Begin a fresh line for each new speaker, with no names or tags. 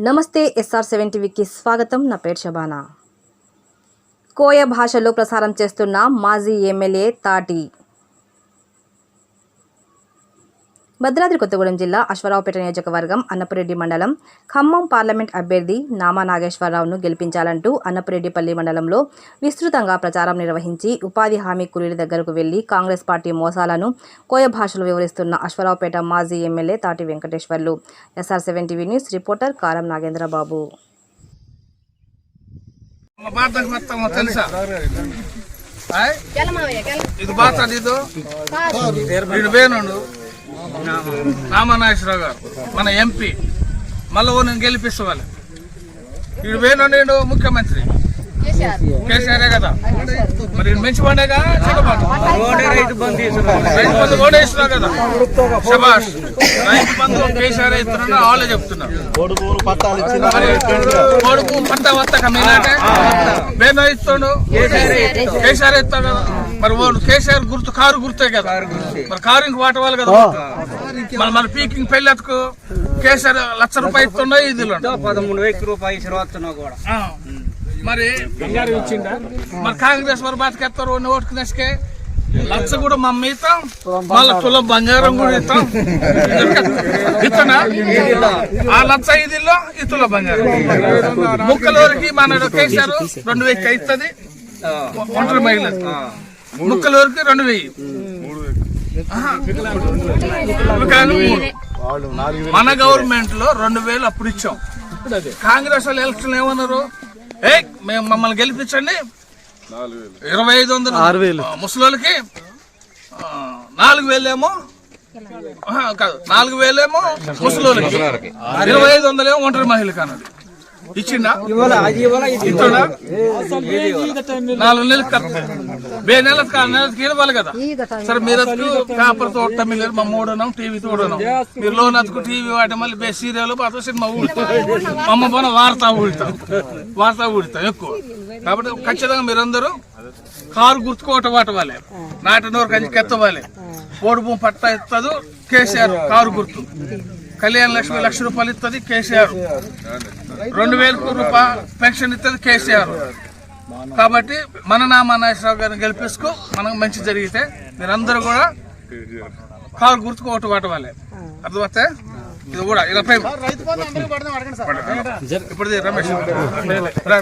నమస్తే SR seven టీవీకి స్వాగతం. నా పేరు శబానా. కోయ భాషలో ప్రసారం చేస్తున్న మాజీ ఎమ్మెల్యే తాటి భద్రాద్రి కొత్తగూడెం జిల్లా అశ్వరావుపేట నియోజకవర్గం అన్నపురెడ్డి మండలం. ఖమ్మం పార్లమెంట్ అభ్యర్థి నామా నాగేశ్వరరావును గెలిపించాలంటూ అన్నపురెడ్డిపల్లి మండలంలో విస్తృతంగా ప్రచారం నిర్వహించి ఉపాధి హామీ కూలీల దగ్గరకు వెళ్ళి కాంగ్రెస్ పార్టీ మోసాలను కోయ భాషలో వివరిస్తున్న అశ్వరావుపేట మాజీ MLA Tati Venkateswarlu. SR seven TV news reporter Karam Nagendrababu?
ఇది బాధ ఇది వీడు వేణుడు రామనాగేశ్వరరావు గారు మన ఎంపీ మళ్ళీ నేను గెలిపిస్తావాలి. వీడు వేణు నేను ముఖ్యమంత్రి. కేసీఆరే కదా? మరి మంచి పండేగా రైతు బంధు కూడా ఇస్తున్నా కదా? శబాష్ రైతు బంధు కేసీఆర్ ఇస్తున్నా వాళ్ళే చెప్తున్నారు. కొడుకు పంట వస్తాక మీనాక వేణు ఇస్తాడు కేసీఆర్ ఇస్తా కదా? మరి వాళ్ళు కేసీఆర్ గుర్తు కారు గుర్తే కదా? మరి కారు ఇంక వాటవాలి కదా? మరి మన పీకింగ్ పెళ్ళెత్తుకు కేసీఆర్ లక్ష రూపాయలు ఇస్తుండో ఇది
పదమూడు వేల రూపాయలు ఇచ్చిరవస్తున్నావు కూడా.
మరి మరి కాంగ్రెస్ మరి బతికేస్తారు ఓటుకు నెసకే లక్ష కూడా మా అమ్మ ఇస్తాం మళ్ళీ తులం బంగారం కూడా ఇస్తాం. ఇస్తానా? ఆ లక్ష ఐదులో ఈ తుల బంగారం. ముక్కలూరికి మన కేసీఆర్ రెండు వెయ్యి ఇస్తుంది. ఒంటరి మహిళ ముక్కలూరికి రెండు వెయ్యి ఆహా. కానీ మూడు.
వాళ్ళు నాలుగు
మన గవర్నమెంట్లో రెండు వేలు అప్పుడు ఇచ్చాం. కాంగ్రెస్ వాళ్ళు ఎలక్షన్ ఏమన్నారు? ఏ మేము మమ్మల్ని గెలిపించండి. ఇరవై ఐదు వందలు.
ఆరు వేలు.
ఆ, నాలుగు వేలేమో? కాదు నాలుగు వేలేమో ముసలోళ్ళకి. ఇరవై ఐదు వందలేమో ఒంటరి మహిళకి అన్నది. ఇచ్చిందా ఇస్తుందా నాలుగు నెలలకు. వే నెలకు కాదు నెలకి ఇవ్వాలి కదా? సరే మీరు అతుకు పేపర్తో తమిళ మా మూడనం టీవీ చూడనం మీరు లోన్ అతుకు టీవీ వాటి మళ్ళీ బే సీరియల్ పాత సినిమా ఊడతాం. అమ్మ పోన వార్త ఊడతాం. వార్త ఊడతాం ఎక్కువ. కాబట్టి ఖచ్చితంగా మీరందరూ కారు గుర్తుకోవటం వాట వాళ్ళే నాటినోరు కంచి కెత్తవాలి ఓడుపు పట్ట ఇస్తుంది కేసీఆర్ కారు గుర్తు. కళ్యాణ లక్ష్మి లక్ష రూపాయలు ఇస్తుంది కేసీఆర్ రెండు వేలకు రూపాయలు పెన్షన్ ఇస్తుంది కేసీఆర్ కాబట్టి మన నామా నాగేశ్వరరావు గారిని గెలిపించుకో మనకు మంచి జరిగితే మీరందరూ కూడా కారు గుర్తుకు ఓటు పట్టవాలి అర్థమైతే ఇది కూడా ఇలా ఇప్పుడు రమేష్ రా,